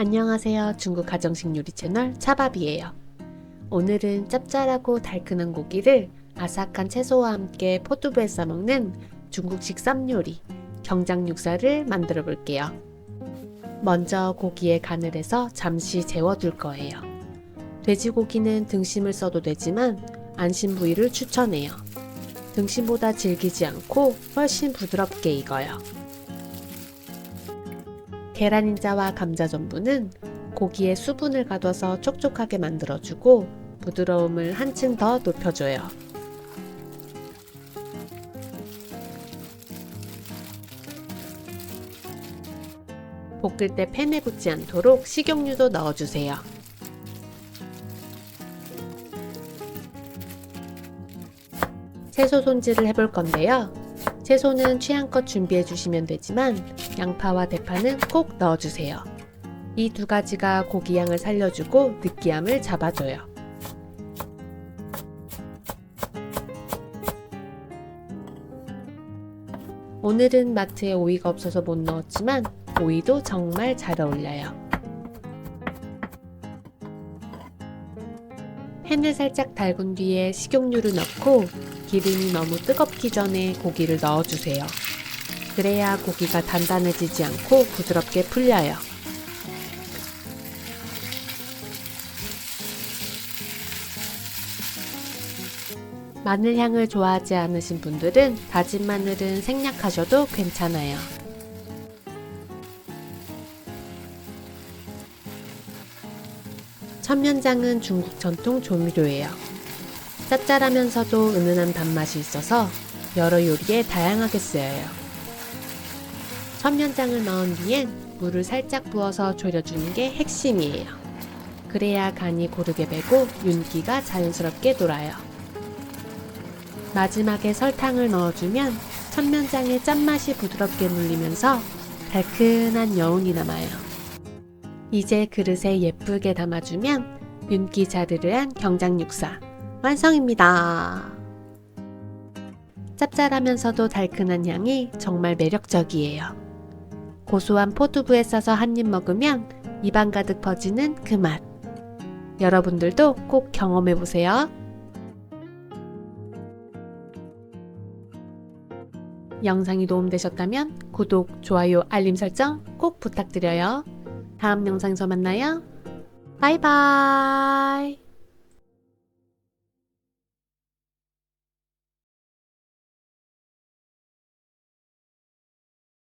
안녕하세요. 중국 가정식 요리 채널 차밥이에요. 오늘은 짭짤하고 달큰한 고기를 아삭한 채소와 함께 포두부에 싸먹는 중국식 쌈요리 경장 육사를 만들어 볼게요. 먼저 고기에 간을 해서 잠시 재워둘 거예요. 돼지고기는 등심을 써도 되지만 안심 부위를 추천해요. 등심보다 질기지 않고 훨씬 부드럽게 익어요. 계란인자와 감자 전분은 고기에 수분을 가둬서 촉촉하게 만들어주고 부드러움을 한층 더 높여줘요. 볶을 때 팬에 붙지 않도록 식용유도 넣어주세요. 채소 손질을 해볼 건데요. 채소는 취향껏 준비해 주시면 되지만 양파와 대파는 꼭 넣어주세요. 이 두 가지가 고기 양을 살려주고 느끼함을 잡아줘요. 오늘은 마트에 오이가 없어서 못 넣었지만 오이도 정말 잘 어울려요. 팬을 살짝 달군 뒤에 식용유를 넣고 기름이 너무 뜨겁기 전에 고기를 넣어주세요. 그래야 고기가 단단해지지 않고 부드럽게 풀려요. 마늘 향을 좋아하지 않으신 분들은 다진 마늘은 생략하셔도 괜찮아요. 천면장은 중국 전통 조미료예요. 짭짤하면서도 은은한 단맛이 있어서 여러 요리에 다양하게 쓰여요. 천면장을 넣은 뒤엔 물을 살짝 부어서 졸여주는 게 핵심이에요. 그래야 간이 고르게 배고 윤기가 자연스럽게 돌아요. 마지막에 설탕을 넣어주면 천면장의 짠맛이 부드럽게 눌리면서 달큰한 여운이 남아요. 이제 그릇에 예쁘게 담아주면 윤기 자르르한 경장육사 완성입니다. 짭짤하면서도 달큰한 향이 정말 매력적이에요. 고소한 포두부에 싸서 한 입 먹으면 입안 가득 퍼지는 그 맛. 여러분들도 꼭 경험해 보세요. 영상이 도움되셨다면 구독, 좋아요, 알림 설정 꼭 부탁드려요. 다음 영상에서 만나요. 바이바이.